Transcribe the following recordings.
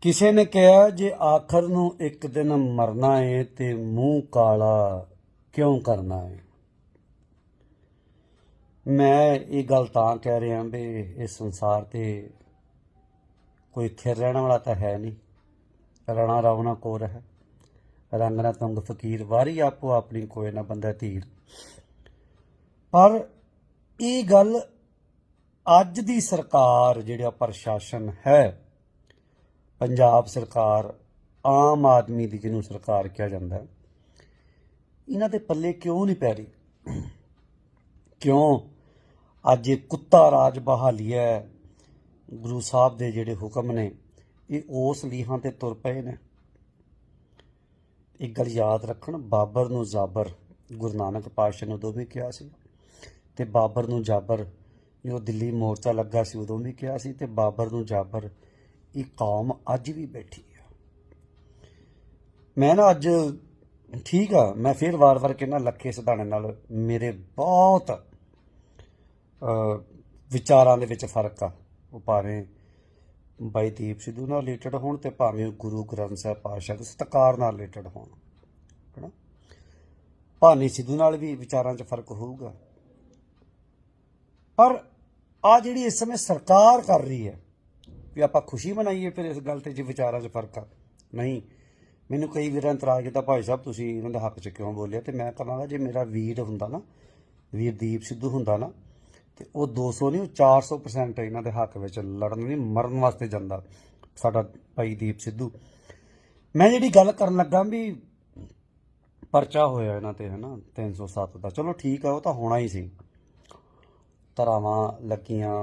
ਕਿਸੇ ਨੇ ਕਿਹਾ, ਜੇ ਆਖਰ ਨੂੰ ਇੱਕ ਦਿਨ ਮਰਨਾ ਏ, ਤੇ ਮੂੰਹ ਕਾਲਾ ਕਿਉਂ ਕਰਨਾ ਏ? ਮੈਂ ਇਹ ਗੱਲ ਤਾਂ ਕਹਿ ਰਿਹਾ ਵੀ ਇਸ ਸੰਸਾਰ ਤੇ ਕੋਈ ਥਿਰ ਰਹਿਣ ਵਾਲਾ ਤਾਂ ਹੈ ਨਹੀਂ। ਰਣਾ ਰਾਵਣਾ ਕੋਰ ਹੈ। ਰੰਗ ਨਾ ਤੁੰਗ ਫਕੀਰ, ਵਾਰੀ ਆਪੋ ਆਪਣੀ ਕੋਈ ਨਾ ਬੰਦਾ ਧੀਰ। ਪਰ ਇਹ ਗੱਲ ਅੱਜ ਦੀ ਸਰਕਾਰ, ਜਿਹੜਾ ਪ੍ਰਸ਼ਾਸਨ ਹੈ ਪੰਜਾਬ ਸਰਕਾਰ, ਆਮ ਆਦਮੀ ਦੀ ਜਿਹਨੂੰ ਸਰਕਾਰ ਕਿਹਾ ਜਾਂਦਾ ਇਹਨਾਂ ਦੇ ਪੱਲੇ ਕਿਉਂ ਨਹੀਂ ਪੈ ਰਹੀ? ਕਿਉਂ? ਅੱਜ ਇਹ ਕੁੱਤਾ ਰਾਜ ਬਹਾਲੀ ਹੈ। ਗੁਰੂ ਸਾਹਿਬ ਦੇ ਜਿਹੜੇ ਹੁਕਮ ਨੇ, ਇਹ ਉਸ ਲੀਹਾਂ ਤੇ ਤੁਰ ਪਏ ਨੇ। ਇੱਕ ਗੱਲ ਯਾਦ ਰੱਖਣ, ਬਾਬਰ ਨੂੰ ਜਾਬਰ, ਗੁਰੂ ਨਾਨਕ ਪਾਤਸ਼ਾਹ ਨੇ ਉਦੋਂ ਵੀ ਕਿਹਾ ਸੀ ਤੇ ਬਾਬਰ ਨੂੰ ਜਾਬਰ, ਜਦੋਂ ਦਿੱਲੀ ਮੋਰਚਾ ਲੱਗਾ ਸੀ ਉਦੋਂ ਵੀ ਕਿਹਾ ਸੀ ਤੇ ਬਾਬਰ ਨੂੰ ਜਾਬਰ ਇਹ ਕੌਮ ਅੱਜ ਵੀ ਬੈਠੀ ਆ। ਮੈਂ ਨਾ ਅੱਜ ਠੀਕ ਆ। ਮੈਂ ਫਿਰ ਵਾਰ-ਵਾਰ ਕਹਿੰਦਾ, ਲੱਖੇ ਸਿਧਾਣੇ ਨਾਲ ਮੇਰੇ ਬਹੁਤ ਵਿਚਾਰਾਂ ਦੇ ਵਿੱਚ ਫ਼ਰਕ ਆ। ਉਹ ਭਾਵੇਂ ਬਾਈ ਦੀਪ ਸਿੱਧੂ ਨਾਲ ਰਿਲੇਟਡ ਹੋਣ ਤੇ ਭਾਵੇਂ ਗੁਰੂ ਗ੍ਰੰਥ ਸਾਹਿਬ ਪਾਤਸ਼ਾਹ ਦੇ ਸਤਿਕਾਰ ਨਾਲ ਰਿਲੇਟਡ ਹੋਣ, ਹੈਨਾ? ਭਾਵੇਂ ਸਿੱਧੂ ਨਾਲ ਵੀ ਵਿਚਾਰਾਂ 'ਚ ਫ਼ਰਕ ਹੋਊਗਾ। ਪਰ ਆ ਜਿਹੜੀ ਇਸ ਸਮੇਂ ਸਰਕਾਰ ਕਰ ਰਹੀ ਹੈ ਵੀ ਆਪਾਂ ਖੁਸ਼ੀ ਮਨਾਈਏ, ਫਿਰ ਇਸ ਗੱਲ ਤੇ ਜੇ ਵਿਚਾਰਾਂ 'ਚ ਫ਼ਰਕ ਆ। ਨਹੀਂ, ਮੈਨੂੰ ਕਈ ਵੀਰਾਂ ਇਤਰਾਜ਼ ਕੀਤਾ, ਭਾਈ ਸਾਹਿਬ, ਤੁਸੀਂ ਇਹਨਾਂ ਦੇ ਹੱਕ 'ਚ ਕਿਉਂ ਬੋਲਿਆ? ਤੇ ਮੈਂ ਕਹਾਂਗਾ, ਜੇ ਮੇਰਾ ਵੀਰ ਹੁੰਦਾ ਨਾ, ਵੀਰ ਦੀਪ ਸਿੱਧੂ ਹੁੰਦਾ ਨਾ, ਤੇ ਉਹ 200 ਨਹੀਂ, ਉਹ 400% ਇਹਨਾਂ ਦੇ ਹੱਕ ਵਿੱਚ ਲੜਨ ਨਹੀਂ ਮਰਨ ਵਾਸਤੇ ਜਾਂਦਾ, ਸਾਡਾ ਭਾਈ ਦੀਪ ਸਿੱਧੂ। ਮੈਂ ਜਿਹੜੀ ਗੱਲ ਕਰਨ ਲੱਗਾ ਵੀ ਪਰਚਾ ਹੋਇਆ ਇਹਨਾਂ ਤੇ, ਹਨਾ 307 ਦਾ, ਚਲੋ ਠੀਕ ਆ, ਉਹ ਤਾਂ ਹੋਣਾ ਹੀ ਸੀ। ਧਰਾਵਾਂ ਲੱਗੀਆਂ,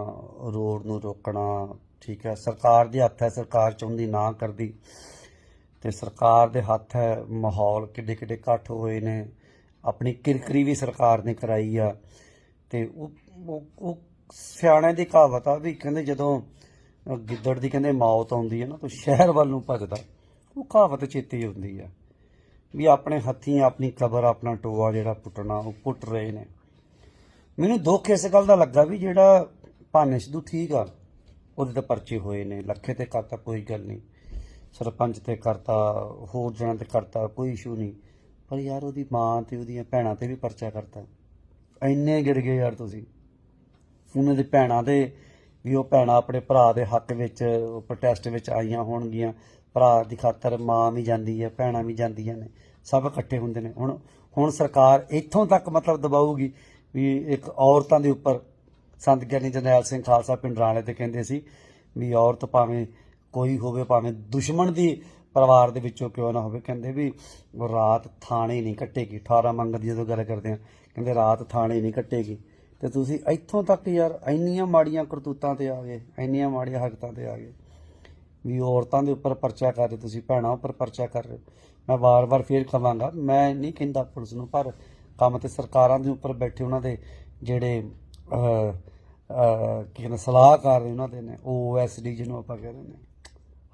ਰੋਡ ਨੂੰ ਰੋਕਣਾ ਠੀਕ ਹੈ, ਸਰਕਾਰ ਦੇ ਹੱਥ ਹੈ, ਸਰਕਾਰ ਚਾਹੁੰਦੀ ਨਾ ਕਰਦੀ। ਤੇ ਸਰਕਾਰ ਦੇ ਹੱਥ ਹੈ, ਮਾਹੌਲ ਕਿੱਡੇ ਕਿੱਡੇ ਇਕੱਠ ਹੋਏ ਨੇ। ਆਪਣੀ ਕਿਰਕਰੀ ਵੀ ਸਰਕਾਰ ਨੇ ਕਰਾਈ ਆ। ਤੇ ਉਹ, ਉਹ- ਉਹ ਸਿਆਣੇ ਦੀ ਕਹਾਵਤ ਆ ਵੀ ਕਹਿੰਦੇ ਜਦੋਂ ਗਿੱਦੜ ਦੀ ਕਹਿੰਦੇ ਮੌਤ ਆਉਂਦੀ ਹੈ ਨਾ, ਤਾਂ ਸ਼ਹਿਰ ਵੱਲ ਨੂੰ ਭੱਜਦਾ। ਉਹ ਕਹਾਵਤ ਚੇਤੇ ਹੁੰਦੀ ਆ ਵੀ ਆਪਣੇ ਹੱਥੀਂ ਆਪਣੀ ਕਬਰ, ਆਪਣਾ ਟੋਆ ਜਿਹੜਾ ਪੁੱਟਣਾ, ਉਹ ਪੁੱਟ ਰਹੇ ਨੇ। ਮੈਨੂੰ ਦੁੱਖ ਇਸ ਗੱਲ ਦਾ ਲੱਗਾ ਵੀ ਜਿਹੜਾ ਭਾਨੇ ਸਿੱਧੂ ਠੀਕ ਆ। ਉਹਦੇ ਤੇ ਪਰਚੇ ਹੋਏ ਨੇ, ਲੱਖੇ ਤੇ ਕਰਤਾ, ਕੋਈ ਗੱਲ ਨਹੀਂ। ਸਰਪੰਚ ਤੇ ਕਰਤਾ, ਹੋਰ ਜਣਾਂ ਤੇ ਕਰਤਾ, ਕੋਈ ਇਸ਼ੂ ਨਹੀਂ। ਪਰ ਯਾਰ ਉਹਦੀ ਮਾਂ ਤੇ ਉਹਦੀਆਂ ਭੈਣਾਂ ਤੇ ਵੀ ਪਰਚਾ ਕਰਤਾ। ਇੰਨੇ ਗਿਰ ਗਏ ਯਾਰ ਤੁਸੀਂ। ਉਹਨਾਂ ਦੇ ਭੈਣਾਂ ਦੇ ਵੀ ਉਹ ਭੈਣਾਂ ਆਪਣੇ ਭਰਾ ਦੇ ਹੱਕ ਵਿੱਚ ਪ੍ਰੋਟੈਸਟ ਵਿੱਚ ਆਈਆਂ ਹੋਣਗੀਆਂ। ਭਰਾ ਦੀ ਖਾਤਰ ਮਾਂ ਵੀ ਜਾਂਦੀ ਹੈ ਭੈਣਾਂ ਵੀ ਜਾਂਦੀਆਂ ਨੇ। ਸਭ ਇਕੱਠੇ ਹੁੰਦੇ ਨੇ। ਹੁਣ ਹੁਣ ਸਰਕਾਰ ਇੱਥੋਂ ਤੱਕ ਮਤਲਬ ਦਬਾਊਗੀ ਵੀ ਇੱਕ ਔਰਤਾਂ ਦੇ ਉੱਪਰ ਸੰਤ ਗਿਆਨੀ ਜਰਨੈਲ ਸਿੰਘ ਖਾਲਸਾ ਪਿੰਡਰਾਲੇ ਤੇ ਕਹਿੰਦੇ ਸੀ ਵੀ ਔਰਤ ਭਾਵੇਂ ਕੋਈ ਹੋਵੇ, ਭਾਵੇਂ ਦੁਸ਼ਮਣ ਦੀ ਪਰਿਵਾਰ ਦੇ ਵਿੱਚੋਂ ਕਿਉਂ ਨਾ ਹੋਵੇ, ਕਹਿੰਦੇ ਵੀ ਰਾਤ ਥਾਣੇ ਨਹੀਂ ਕੱਟੇਗੀ 18 ਮੰਗ ਦੀ ਜਦੋਂ ਗੱਲ ਕਰਦੇ ਆ ਕਹਿੰਦੇ ਰਾਤ ਥਾਣੇ ਨਹੀਂ ਕੱਟੇਗੀ ਤੇ ਤੁਸੀਂ ਇੱਥੋਂ ਤੱਕ ਯਾਰ ਇੰਨੀਆਂ ਮਾੜੀਆਂ ਕਰਤੂਤਾਂ ਤੇ ਆ ਗਏ, ਇੰਨੀਆਂ ਮਾੜੀਆਂ ਹਰਕਤਾਂ ਤੇ ਆ ਗਏ ਵੀ ਔਰਤਾਂ ਦੇ ਉੱਪਰ ਪਰਚਾ ਕਰ ਰਹੇ ਤੁਸੀਂ, ਭੈਣਾਂ ਉੱਪਰ ਪਰਚਾ ਕਰ ਰਹੇ ਹੋ। ਮੈਂ ਵਾਰ-ਵਾਰ ਫੇਰ ਕਹਾਂਗਾ ਮੈਂ ਨਹੀਂ ਕਹਿੰਦਾ ਪੁਲਿਸ ਨੂੰ, ਪਰ ਕੰਮ ਤੇ ਸਰਕਾਰਾਂ ਦੇ ਉੱਪਰ ਬੈਠੇ ਉਹਨਾਂ ਦੇ ਜਿਹੜੇ ਕੀ ਕਹਿੰਦੇ, ਸਲਾਹਕਾਰ ਨੇ ਉਹਨਾਂ ਦੇ ਨੇ ਓਐਸਡੀ ਜਿਹਨੂੰ ਆਪਾਂ ਕਹਿੰਦੇ ਨੇ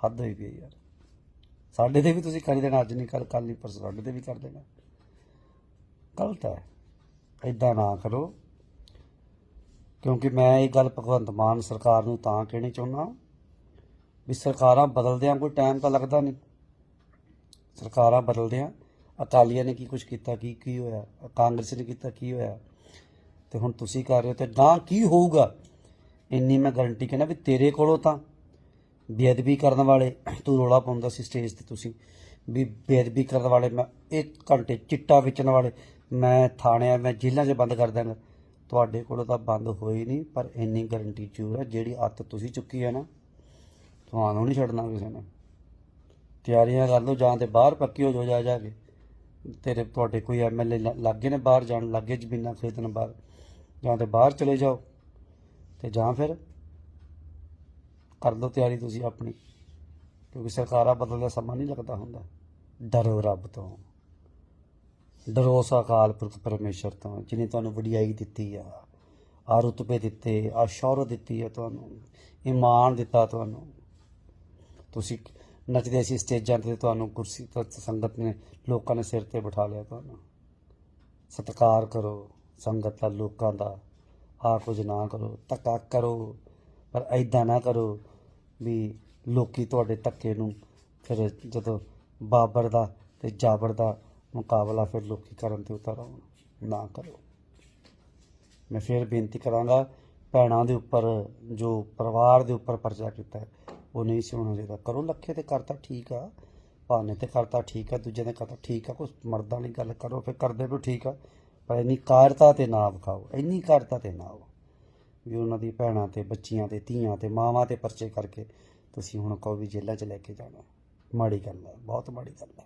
ਹੱਦ ਹੋਈ ਪਈ ਯਾਰ। ਸਾਡੇ ਤੇ ਵੀ ਤੁਸੀਂ ਕਰੀ ਦੇਣਾ, ਅੱਜ ਨਹੀਂ ਕੱਲ ਕੱਲ ਨਹੀਂ, ਪਰਸੋਂ ਸਾਡੇ ਤੇ ਵੀ ਕਰ ਦੇਣਾ। ਗਲਤ ਹੈ। ਇਦਾਂ ਨਾ ਕਰੋ। ਕਿਉਂਕਿ ਮੈਂ ਇਹ ਗੱਲ ਭਗਵੰਤ ਮਾਨ ਸਰਕਾਰ ਨੂੰ ਤਾਂ ਕਹਿਣੀ ਚਾਹੁੰਦਾ ਵੀ ਸਰਕਾਰਾਂ ਬਦਲਦਿਆਂ ਕੋਈ ਟਾਈਮ ਤਾਂ ਲੱਗਦਾ ਨਹੀਂ। ਸਰਕਾਰਾਂ ਬਦਲਦਿਆਂ ਅਕਾਲੀਆਂ ਨੇ ਕੀ ਕੁਝ ਕੀਤਾ, ਕੀ ਕੀ ਹੋਇਆ? ਕਾਂਗਰਸ ਨੇ ਕੀਤਾ, ਕੀ ਹੋਇਆ? ਤੇ ਹੁਣ ਤੁਸੀਂ ਕਰ ਰਹੇ ਹੋ ਤੇ ਗਾਂ ਕੀ ਹੋਊਗਾ? ਇੰਨੀ ਮੈਂ ਗਾਰੰਟੀ ਕਹਿੰਦਾ ਵੀ ਤੇਰੇ ਕੋਲੋਂ ਤਾਂ ਬੇਅਦਬੀ ਕਰਨ ਵਾਲੇ, ਤੂੰ ਰੋਲਾ ਪਾਉਂਦਾ ਸੀ ਸਟੇਜ ਤੇ ਤੁਸੀਂ, ਵੀ ਬੇਅਦਬੀ ਕਰਨ ਵਾਲੇ ਮੈਂ ਇੱਕ ਘੰਟੇ ਚਿੱਟਾ ਵੇਚਣ ਵਾਲੇ, ਮੈਂ ਥਾਣਿਆਂ, ਮੈਂ ਜੇਲ੍ਹਾਂ 'ਚ ਬੰਦ ਕਰ ਦਾਂਗਾ ਤੁਹਾਡੇ ਕੋਲੋਂ ਤਾਂ ਬੰਦ ਹੋਈ ਨਹੀਂ, ਪਰ ਇੰਨੀ ਗਾਰੰਟੀ ਜ਼ਰੂਰ ਹੈ, ਜਿਹੜੀ ਅੱਤ ਤੁਸੀਂ ਚੁੱਕੀ ਹੈ ਨਾ, ਤੁਹਾਨੂੰ ਨਹੀਂ ਛੱਡਣਾ ਕਿਸੇ ਨੇ। ਤਿਆਰੀਆਂ ਕਰ ਲਓ, ਜਾਂ ਤੇ ਬਾਹਰ ਪੱਕੀ ਹੋ ਜਾਓ ਜਾ ਜਾ ਕੇ। ਤੇਰੇ, ਤੁਹਾਡੇ ਕੋਈ ਐਮਐਲਏ ਲੱਗੇ ਨੇ ਬਾਹਰ ਜਾਣ, ਲੱਗੇ ਜ਼ਮੀਨਾਂ ਖਰੀਦਣ ਬਾਹਰ। ਜਾਂ ਤੇ ਬਾਹਰ ਚਲੇ ਜਾਓ ਤੇ ਜਾਂ ਫਿਰ ਕਰ ਲਓ ਤਿਆਰੀ ਤੁਸੀਂ ਆਪਣੀ, ਕਿਉਂਕਿ ਸਰਕਾਰਾਂ ਬਦਲਦਾ ਸਮਾਂ ਨਹੀਂ ਲੱਗਦਾ ਹੁੰਦਾ। ਡਰੋ ਰੱਬ ਤੋਂ। ਡਰੋ ਅਕਾਲ ਪੁਰਖ ਪਰਮੇਸ਼ਰ ਤੋਂ, ਜਿਹਨੇ ਤੁਹਾਨੂੰ ਵਡਿਆਈ ਦਿੱਤੀ ਆ ਆ ਰੁਤਬੇ ਦਿੱਤੇ, ਆ ਸ਼ੌਹਰਤ ਦਿੱਤੀ ਆ ਤੁਹਾਨੂੰ, ਇਮਾਨ ਦਿੱਤਾ ਤੁਹਾਨੂੰ। ਤੁਸੀਂ ਨੱਚਦੇ ਸੀ ਸਟੇਜਾਂ ਤੇ ਤੁਹਾਨੂੰ ਕੁਰਸੀ ਤੇ ਸੰਗਤ ਨੇ ਲੋਕਾਂ ਨੇ ਸਿਰ ਤੇ ਬਿਠਾ ਲਿਆ ਤੁਹਾਨੂੰ। ਸਤਿਕਾਰ ਕਰੋ। ਸੰਗਤ ਦਾ, ਲੋਕਾਂ ਦਾ, ਆ ਕੁਝ ਨਾ ਕਰੋ, ਧੱਕਾ ਕਰੋ, ਪਰ ਐਦਾਂ ਨਾ ਕਰੋ ਵੀ ਲੋਕੀ ਤੁਹਾਡੇ ਧੱਕੇ ਨੂੰ ਫਿਰ ਜਦੋਂ ਬਾਬਰ ਦਾ ਤੇ ਜਾਬਰ ਦਾ ਮੁਕਾਬਲਾ ਫਿਰ ਲੋਕੀ ਕਰਨ ਤੇ ਉਤਰ ਆਉਣ, ਨਾ ਕਰੋ। ਮੈਂ ਫਿਰ ਬੇਨਤੀ ਕਰਾਂਗਾ, ਭੈਣਾਂ ਦੇ ਉੱਪਰ, ਜੋ ਪਰਿਵਾਰ ਦੇ ਉੱਪਰ ਪਰਚਾ ਕੀਤਾ ਉਹ ਨਹੀਂ ਸੀ ਹੋਣਾ ਚਾਹੀਦਾ। ਕਰੋ ਲੱਖੇ ਤੇ ਕਰਤਾ ਠੀਕ ਆ, ਭਾਨੇ ਤੇ ਕਰਤਾ ਠੀਕ ਆ, ਦੂਜੇ ਨੇ ਕਰਤਾ ਠੀਕ ਆ, ਕੁਛ ਮਰਦਾਂ ਦੀ ਗੱਲ ਕਰੋ, ਫਿਰ ਕਰਦੇ ਵੀ ਠੀਕ ਆ। ਪਰ ਇੰਨੀ ਕਾਰਤਾ ਤੇ ਨਾ ਵਿਖਾਓ, ਇੰਨੀ ਕਾਰਤਾ ਤੇ ਨਾ ਆਓ ਵੀ ਉਹਨਾਂ ਦੀ ਭੈਣਾਂ ਤੇ, ਬੱਚੀਆਂ ਤੇ, ਧੀਆਂ ਤੇ, ਮਾਵਾਂ ਤੇ ਪਰਚੇ ਕਰਕੇ ਤੁਸੀਂ ਹੁਣ ਕਹੋ ਵੀ ਜੇਲ੍ਹਾਂ 'ਚ ਲੈ ਕੇ ਜਾਣਾ। ਮਾੜੀ ਗੱਲ ਹੈ, ਬਹੁਤ ਮਾੜੀ ਗੱਲ ਹੈ।